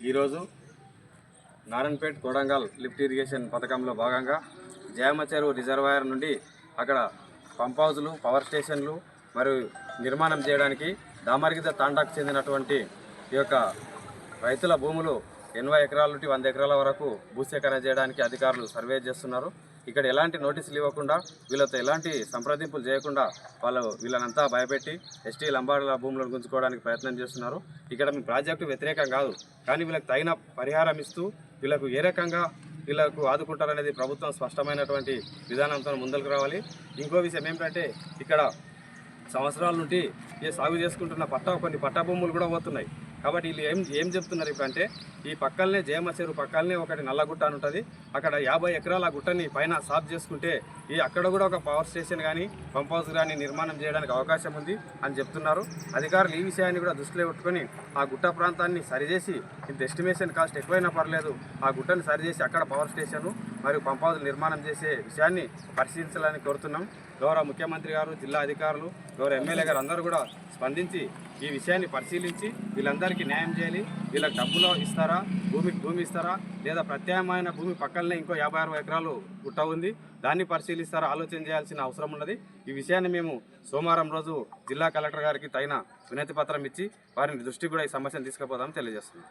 ఈరోజు Narayanpet Kodangal lift irrigation పథకంలో భాగంగా జయమ్మ చెరువు రిజర్వాయర్ నుండి అక్కడ పంప్ హౌజులు పవర్ స్టేషన్లు మరియు నిర్మాణం చేయడానికి దామర్గిత తాండాకు చెందినటువంటి ఈ యొక్క రైతుల భూములు ఎనభై ఎకరాల నుండి వంద ఎకరాల వరకు భూసేకరణ చేయడానికి అధికారులు సర్వే చేస్తున్నారు. ఇక్కడ ఎలాంటి నోటీసులు ఇవ్వకుండా వీళ్ళతో ఎలాంటి సంప్రదింపులు చేయకుండా వాళ్ళు వీళ్ళనంతా భయపెట్టి ఎస్టీ లంబాడుల భూములను గుంజుకోవడానికి ప్రయత్నం చేస్తున్నారు. ఇక్కడ మీ ప్రాజెక్టు వ్యతిరేకం కాదు కానీ వీళ్ళకి తగిన పరిహారం ఇస్తూ వీళ్ళకు ఏ రకంగా వీళ్ళకు ఆదుకుంటారనేది ప్రభుత్వం స్పష్టమైనటువంటి విధానంతో ముందుకు రావాలి. ఇంకో విషయం ఏమిటంటే ఇక్కడ సంవత్సరాల నుండి ఈ సాగు చేసుకుంటున్న పట్టా కొన్ని పట్టా భూములు కూడా పోతున్నాయి. కాబట్టి వీళ్ళు ఏం ఏం చెప్తున్నారు ఇప్పుడు అంటే ఈ పక్కలనే జయమ చెరువు పక్కలనే ఒకటి నల్లగుట్ట అని ఉంటుంది. అక్కడ యాభై ఎకరాల గుట్టని పైన సాఫ్ చేసుకుంటే ఈ అక్కడ కూడా ఒక పవర్ స్టేషన్ కానీ పంప్ హౌస్ కానీ నిర్మాణం చేయడానికి అవకాశం ఉంది అని చెప్తున్నారు. అధికారులు ఈ విషయాన్ని కూడా దృష్టిలో పెట్టుకొని ఆ గుట్ట ప్రాంతాన్ని సరిచేసి ఇంత ఎస్టిమేషన్ కాస్ట్ ఎక్కువైనా పర్లేదు ఆ గుట్టని సరిచేసి అక్కడ పవర్ స్టేషన్ మరియు పంపాదులు నిర్మాణం చేసే విషయాన్ని పరిశీలించాలని కోరుతున్నాం. గౌరవ ముఖ్యమంత్రి గారు జిల్లా అధికారులు గౌరవ ఎమ్మెల్యే గారు అందరూ కూడా స్పందించి ఈ విషయాన్ని పరిశీలించి వీళ్ళందరికీ న్యాయం చేయాలి. వీళ్ళకి డబ్బులో ఇస్తారా? భూమికి భూమి ఇస్తారా? లేదా ప్రత్యామ్నాయమైన భూమి పక్కనే ఇంకో యాభై అరవై ఎకరాలు గుట్ట ఉంది. దాన్ని పరిశీలిస్తారా? ఆలోచన చేయాల్సిన అవసరం ఉన్నది. ఈ విషయాన్ని మేము సోమవారం రోజు జిల్లా కలెక్టర్ గారికి తగిన వినతి పత్రం ఇచ్చి వారిని దృష్టికి కూడా ఈ సమస్యను తీసుకుపోదామని తెలియజేస్తున్నాం.